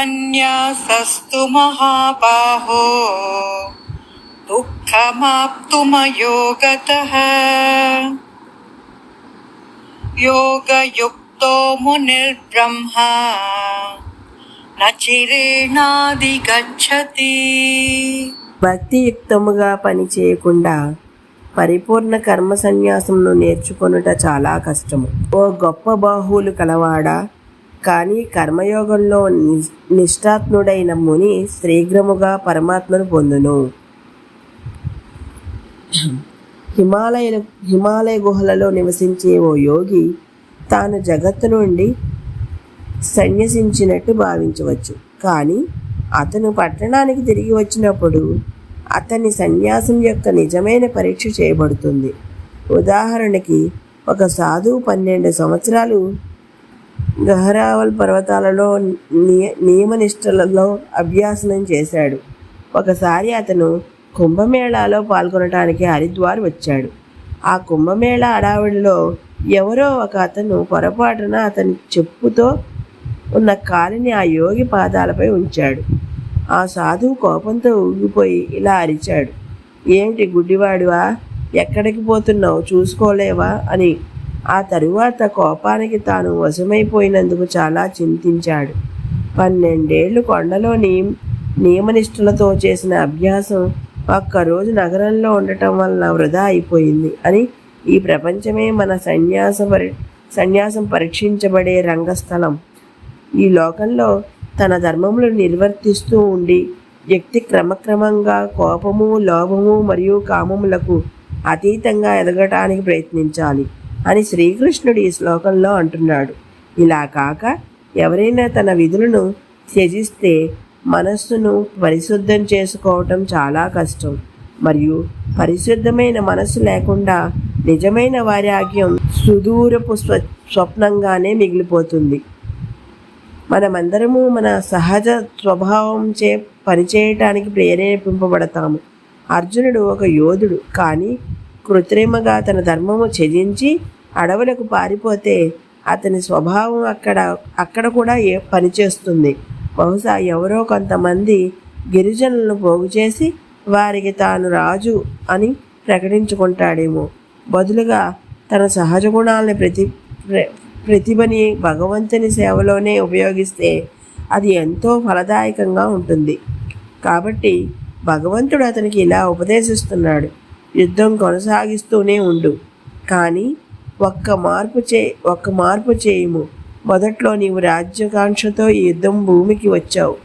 సన్యాసస్తు మహాబాహో. దుఃఖమాప్తుమయోగతః. యోగయుక్తో మునిర్బ్రహ్మ. నచిరేణాదిగచ్చతి భక్తియుక్తముగా పని చేయకుండా పరిపూర్ణ కర్మ సన్యాసంను నేర్చుకొనుట చాలా కష్టము. ఓ గొప్ప బాహువులు కలవాడా? కానీ కర్మయోగంలో ని- నిష్ఠాత్ముడైన ముని శీఘ్రముగా పరమాత్మను పొందును. హిమాలయ హిమాలయ గుహలలో నివసించే ఓ యోగి తాను జగత్తు నుండి సన్యసించినట్టు భావించవచ్చు. కానీ అతను పట్టణానికి తిరిగి వచ్చినప్పుడు అతని సన్యాసం యొక్క నిజమైన పరీక్ష చేయబడుతుంది. ఉదాహరణకి ఒక సాధువు పన్నెండు సంవత్సరాలు గహరావల్ పర్వతాలలో నియ నియమనిష్టలలో అభ్యాసనం చేశాడు. ఒకసారి అతను కుంభమేళాలో పాల్గొనటానికి హరిద్వార్ వచ్చాడు. ఆ కుంభమేళా అడావిడిలో ఎవరో ఒక అతను పొరపాటున అతని చెప్పుతో ఉన్న కాలిని ఆ యోగి పాదాలపై ఉంచాడు. ఆ సాధువు కోపంతో ఊగిపోయి ఇలా అరిచాడు. ఏమిటి గుడ్డివాడివా? ఎక్కడికి పోతున్నావు? చూసుకోలేవా? అని ఆ తరువాత కోపానికి తాను వశమైపోయినందుకు చాలా చింతించాడు. పన్నెండేళ్ళు కొండలోని నియమనిష్ఠులతో చేసిన అభ్యాసం ఒక్కరోజు నగరంలో ఉండటం వలన వృధా అయిపోయింది అని ఈ ప్రపంచమే మన సన్యాస పరి సన్యాసం పరీక్షించబడే రంగస్థలం. ఈ లోకంలో తన ధర్మములు నిర్వర్తిస్తూ ఉండి వ్యక్తి క్రమక్రమంగా కోపము లోభము మరియు కామములకు అతీతంగా ఎదగటానికి ప్రయత్నించాలి. అని శ్రీకృష్ణుడు ఈ శ్లోకంలో అంటున్నాడు. ఇలా కాక ఎవరైనా తన విధులను త్యజిస్తే మనస్సును పరిశుద్ధం చేసుకోవటం చాలా కష్టం. మరియు పరిశుద్ధమైన మనస్సు లేకుండా నిజమైన వైరాగ్యం సుదూరపు స్వ స్వప్నంగానే మిగిలిపోతుంది. మనమందరము మన సహజ స్వభావం చే పనిచేయటానికి ప్రేరేపింపబడతాము. అర్జునుడు ఒక యోధుడు కానీ కృత్రిమగా తన ధర్మము త్యజించి అడవులకు పారిపోతే అతని స్వభావం అక్కడ అక్కడ కూడా ఏ పనిచేస్తుంది. బహుశా ఎవరో కొంతమంది గిరిజనులను పోగు చేసి వారికి తాను రాజు అని ప్రకటించుకుంటాడేమో. బదులుగా తన సహజ గుణాలని ప్రతి ప్రతిభని భగవంతుని సేవలోనే ఉపయోగిస్తే అది ఎంతో ఫలదాయకంగా ఉంటుంది. కాబట్టి భగవంతుడు అతనికి ఇలా ఉపదేశిస్తున్నాడు. యుద్ధం కొనసాగిస్తూనే ఉండు. కానీ ఒక్క మార్పు చే ఒక్క మార్పు చేయము. మొదట్లో నీవు రాజ్యాకాంక్షతో ఈ యుద్ధం భూమికి వచ్చావు.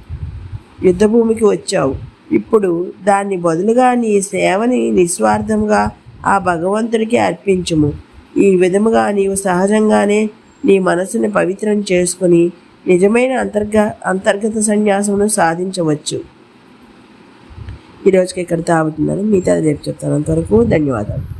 యుద్ధభూమికి వచ్చావు. ఇప్పుడు దాన్ని బదులుగా నీ సేవని నిస్వార్థంగా ఆ భగవంతుడికి అర్పించుము. ఈ విధముగా నీవు సహజంగానే నీ మనసుని పవిత్రం చేసుకుని నిజమైన అంతర్గ అంతర్గత సన్యాసమును సాధించవచ్చు. ఈరోజుకి ఇక్కడ తాగుతున్నాను. మిగతా రేపు చెప్తాను. అంతవరకు ధన్యవాదాలు.